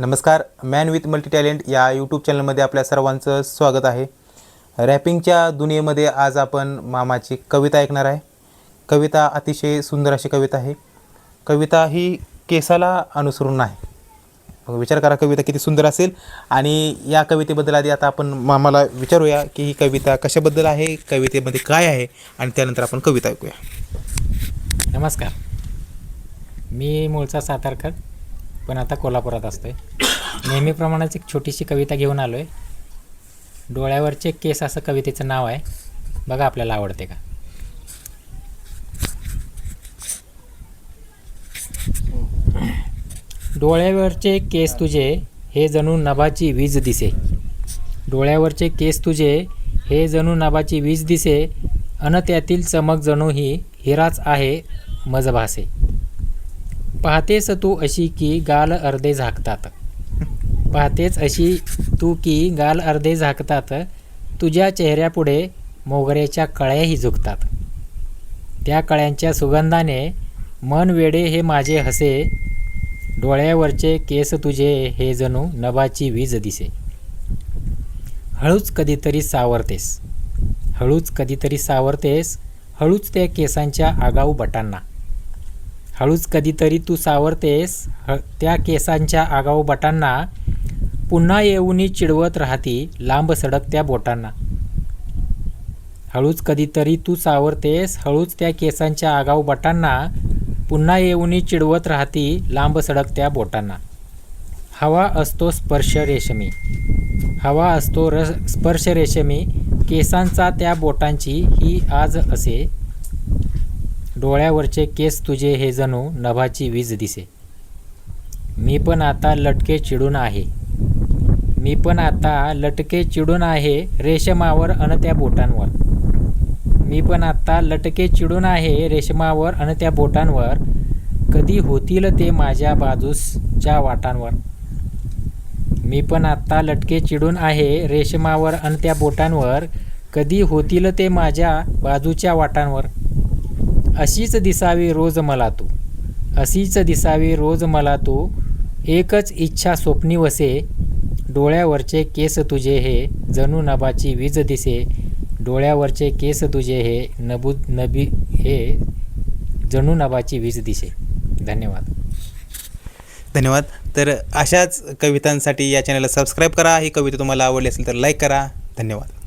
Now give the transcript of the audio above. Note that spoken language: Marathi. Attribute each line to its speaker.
Speaker 1: नमस्कार मॅन विथ मल्टी टॅलेंट या यूट्यूब चॅनलमध्ये आपल्या सर्वांचं स्वागत आहे. रॅपिंगच्या दुनियेमध्ये आज आपण मामाची कविता ऐकणार आहे. कविता अतिशय सुंदर अशी कविता आहे. कविता ही केसाला अनुसरून आहे विचार करा कविता किती सुंदर असेल. आणि या कवितेबद्दल आधी आता आपण मामाला विचारूया की ही कविता कशाबद्दल आहे कवितेमध्ये काय आहे आणि त्यानंतर आपण कविता ऐकूया.
Speaker 2: नमस्कार. मी मूळचा सातारकर. पण आता कोल्हापुरात असतोय. नेहमीप्रमाणेच एक छोटीशी कविता घेऊन आलो आहे डोळ्यावरचे केस असं कवितेचं नाव आहे. बघा आपल्याला आवडते का? डोळ्यावरचे केस तुझे हे जणू नभाची वीज दिसे. डोळ्यावरचे केस तुझे हे जणू नभाची वीज दिसे. अन त्यातील चमक जणू ही हिराच आहे मजभासे. पाहतेस तू अशी की गाल अर्धे झाकतात. पाहतेच अशी तू की गाल अर्धे झाकतात. तुझ्या चेहऱ्यापुढे मोगऱ्याच्या कळ्याही झुकतात. त्या कळ्यांच्या सुगंधाने मन वेडे हे माझे हसे. डोळ्यावरचे केस तुझे हे जणू नभाची वीज दिसे. हळूच कधीतरी सावरतेस. हळूच कधीतरी सावरतेस. हळूच त्या केसांच्या आगाऊ बटांना. हळूच कधीतरी तू सावरतेस ह त्या केसांच्या आगाऊ बटांना पुन्हा येऊनी चिडवत राहती लांब सडकत्या बोटांना. हळूच कधीतरी तू सावरतेस हळूच त्या केसांच्या आगाऊ बटांना पुन्हा येऊनी चिडवत राहती लांब सडकत्या बोटांना. हवा असतो स्पर्श रेशमी. हवा असतो रस स्पर्श रेशमी. केसांचा त्या बोटांची ही आज असे डोळ्यावरचे केस तुझे हे जणू नभाची वीज दिसे. मी पण आता लटके चिडून आहे. मी पण आता लटके चिडून आहे रेशमावर अन त्या बोटांवर. मी पण आता लटके चिडून आहे रेशमावर अन त्या बोटांवर. कधी होतील ते माझ्या बाजूसच्या वाटांवर. मी पण आत्ता लटके चिडून आहे रेशमावर अन त्या बोटांवर. कधी होतील ते माझ्या बाजूच्या वाटांवर. अशीच दिसावी रोज मला तू. अशीच दिसावी रोज मला तू. एकच इच्छा स्वप्नी वसे. डोळ्यावरचे केस तुझे हे. जणू नभाची वीज दिसे. डोळ्यावरचे केस तुझे हे. नबू नबी हे. जणू नभाची वीज दिसे. धन्यवाद.
Speaker 1: धन्यवाद. तर अशाच कवितांसाठी या चॅनलला सबस्क्राईब करा. ही कविता तुम्हाला आवडली असेल तर लाईक करा. धन्यवाद.